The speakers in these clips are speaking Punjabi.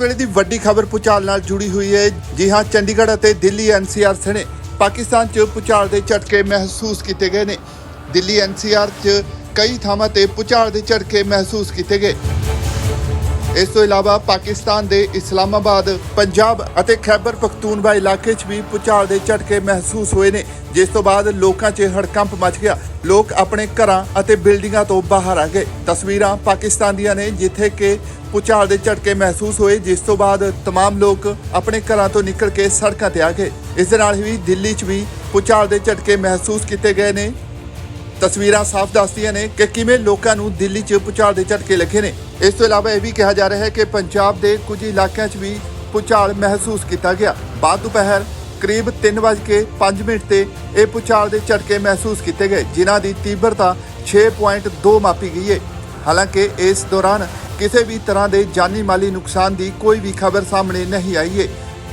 ਇਸ ਵੇਲੇ ਦੀ ਵੱਡੀ ਖਬਰ ਪੁਚਾਲ ਨਾਲ ਜੁੜੀ ਹੋਈ ਹੈ। ਜੀ ਹਾਂ, ਚੰਡੀਗੜ੍ਹ ਅਤੇ ਦਿੱਲੀ ਐਨਸੀਆਰ ਸਣੇ ਪਾਕਿਸਤਾਨ 'ਚ ਪੁਚਾਲ ਦੇ ਝਟਕੇ ਮਹਿਸੂਸ ਕੀਤੇ ਗਏ ਨੇ। ਦਿੱਲੀ ਐਨਸੀਆਰ 'ਚ ਕਈ ਥਾਵਾਂ ਤੇ ਪੁਚਾਲ ਦੇ ਝਟਕੇ ਮਹਿਸੂਸ ਕੀਤੇ ਗਏ। ਇਸ ਤੋਂ ਇਲਾਵਾ ਪਾਕਿਸਤਾਨ ਦੇ ਇਸਲਾਮਾਬਾਦ ਪੰਜਾਬ ਅਤੇ ਖੈਬਰ ਪਖਤੂਨਵਾ ਇਲਾਕੇ 'ਚ ਵੀ ਪੁਚਾਲ ਦੇ ਝਟਕੇ ਮਹਿਸੂਸ ਹੋਏ ਨੇ ਜਿਸ ਤੋਂ ਬਾਅਦ ਲੋਕਾਂ 'ਚ ਹੜਕੰਪ ਮਚ ਗਿਆ ਲੋਕ ਆਪਣੇ ਘਰਾਂ ਅਤੇ ਬਿਲਡਿੰਗਾਂ ਤੋਂ ਬਾਹਰ ਆ ਗਏ ਤਸਵੀਰਾਂ ਪਾਕਿਸਤਾਨ ਦੀਆਂ ਨੇ ਜਿੱਥੇ ਕਿ ਪੁਚਾਲ ਦੇ ਝਟਕੇ ਮਹਿਸੂਸ ਹੋਏ ਜਿਸ ਤੋਂ ਬਾਅਦ तमाम ਲੋਕ ਆਪਣੇ ਘਰਾਂ ਤੋਂ ਨਿਕਲ ਕੇ ਸੜਕਾਂ ਤੇ ਆ ਗਏ ਇਸ ਦੇ ਨਾਲ ਹੀ ਦਿੱਲੀ 'ਚ ਵੀ ਪੁਚਾਲ ਦੇ ਝਟਕੇ ਮਹਿਸੂਸ ਕੀਤੇ ਗਏ ਨੇ ਤਸਵੀਰਾਂ ਸਾਫ਼ ਦੱਸਦੀਆਂ ਨੇ ਕਿ ਕਿਵੇਂ ਲੋਕਾਂ ਨੂੰ ਦਿੱਲੀ 'ਚ ਭੂਚਾਲ ਦੇ ਝਟਕੇ ਲੱਗੇ ਨੇ। ਇਸ ਤੋਂ ਇਲਾਵਾ ਇਹ ਵੀ ਕਿਹਾ ਜਾ ਰਿਹਾ ਹੈ ਕਿ ਪੰਜਾਬ ਦੇ ਕੁਝ ਇਲਾਕਿਆਂ 'ਚ ਵੀ ਭੂਚਾਲ ਮਹਿਸੂਸ ਕੀਤਾ ਗਿਆ। ਬਾਅਦ ਦੁਪਹਿਰ ਕਰੀਬ 3:05 ਮਿੰਟ ਤੇ ਇਹ ਭੂਚਾਲ ਦੇ ਝਟਕੇ ਮਹਿਸੂਸ ਕੀਤੇ ਗਏ, ਜਿਨ੍ਹਾਂ ਦੀ ਤੀਬਰਤਾ 6.2 ਮਾਪੀ ਗਈ ਹੈ ਹਾਲਾਂਕਿ ਇਸ ਦੌਰਾਨ ਕਿਸੇ ਵੀ ਤਰ੍ਹਾਂ ਦੇ ਜਾਨੀ ਮਾਲੀ ਨੁਕਸਾਨ ਦੀ ਕੋਈ ਵੀ ਖਬਰ ਸਾਹਮਣੇ ਨਹੀਂ ਆਈ ਹੈ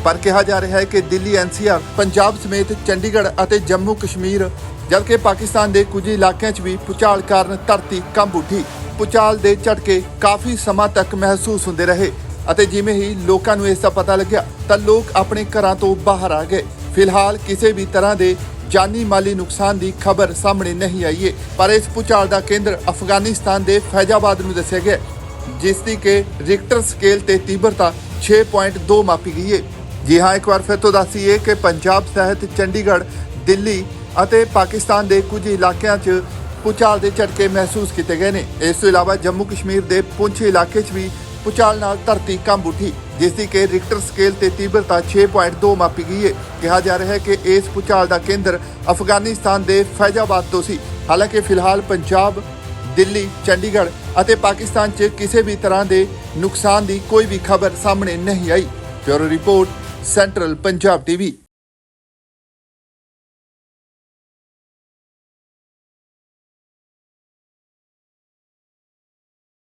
ਪਰ ਕਿਹਾ ਜਾ ਰਿਹਾ ਹੈ ਕਿ ਦਿੱਲੀ, ਐਨਸੀਆਰ, ਪੰਜਾਬ ਸਮੇਤ ਚੰਡੀਗੜ੍ਹ ਅਤੇ ਜੰਮੂ ਕਸ਼ਮੀਰ, ਜਦਕਿ ਪਾਕਿਸਤਾਨ ਦੇ ਕੁਝ ਇਲਾਕਿਆਂ 'ਚ ਵੀ ਪੁਚਾਲ ਕਾਰਨ ਧਰਤੀ ਕੰਬ ਉੱਠੀ। ਪੁਚਾਲ ਦੇ ਝਟਕੇ ਕਾਫੀ ਸਮਾਂ ਤੱਕ ਮਹਿਸੂਸ ਹੁੰਦੇ ਰਹੇ ਅਤੇ ਜਿਵੇਂ ਹੀ ਲੋਕਾਂ ਨੂੰ ਇਸ ਦਾ ਪਤਾ ਲੱਗਿਆ, ਤਾਂ ਲੋਕ ਆਪਣੇ ਘਰਾਂ ਤੋਂ ਬਾਹਰ ਆ ਗਏ। ਫਿਲਹਾਲ ਕਿਸੇ ਵੀ ਤਰ੍ਹਾਂ ਦੇ ਜਾਨੀ ਮਾਲੀ ਨੁਕਸਾਨ ਦੀ ਖਬਰ ਸਾਹਮਣੇ ਨਹੀਂ ਆਈ ਹੈ ਪਰ ਇਸ ਪੁਚਾਲ ਦਾ ਕੇਂਦਰ ਅਫਗਾਨਿਸਤਾਨ ਦੇ ਫੈਜ਼ਾਬਾਦ ਨੂੰ ਦੱਸਿਆ ਗਿਆ ਜਿਸ ਦੀ ਕਿ ਰਿਕਟਰ ਸਕੇਲ ਤੇ ਤੀਬਰਤਾ 6.2 ਮਾਪੀ ਗਈ ਹੈ ਜੀ ਹਾਂ, ਇੱਕ ਵਾਰ ਫਿਰ ਤੋਂ ਦੱਸੀਏ ਕਿ ਪੰਜਾਬ ਸਹਿਤ ਚੰਡੀਗੜ੍ਹ, ਦਿੱਲੀ ਅਤੇ ਪਾਕਿਸਤਾਨ ਦੇ ਕੁਝ ਇਲਾਕਿਆਂ 'ਚ ਪੁਚਾਲ ਦੇ ਝਟਕੇ ਮਹਿਸੂਸ ਕੀਤੇ ਗਏ ਨੇ। ਇਸ ਤੋਂ ਇਲਾਵਾ ਜੰਮੂ ਕਸ਼ਮੀਰ ਦੇ ਪੁੰਛ ਇਲਾਕੇ 'ਚ ਵੀ ਪੁਚਾਲ ਨਾਲ ਧਰਤੀ ਕੰਬ ਉੱਠੀ, ਜਿਸ ਦੀ ਕਿ ਰਿਕਟਰ ਸਕੇਲ ਤੇ ਤੀਬਰਤਾ 6.2 ਮਾਪੀ ਗਈ ਹੈ ਕਿਹਾ ਜਾ ਰਿਹਾ ਹੈ ਕਿ ਇਸ ਪੁਚਾਲ ਦਾ ਕੇਂਦਰ ਅਫਗਾਨਿਸਤਾਨ ਦੇ ਫੈਜ਼ਾਬਾਦ ਤੋਂ ਸੀ। ਹਾਲਾਂਕਿ ਫਿਲਹਾਲ ਪੰਜਾਬ, ਦਿੱਲੀ, ਚੰਡੀਗੜ੍ਹ ਅਤੇ ਪਾਕਿਸਤਾਨ 'ਚ ਕਿਸੇ ਵੀ ਤਰ੍ਹਾਂ ਦੇ ਨੁਕਸਾਨ ਦੀ ਕੋਈ ਵੀ ਖਬਰ ਸਾਹਮਣੇ ਨਹੀਂ ਆਈ। Bureau report central Punjab TV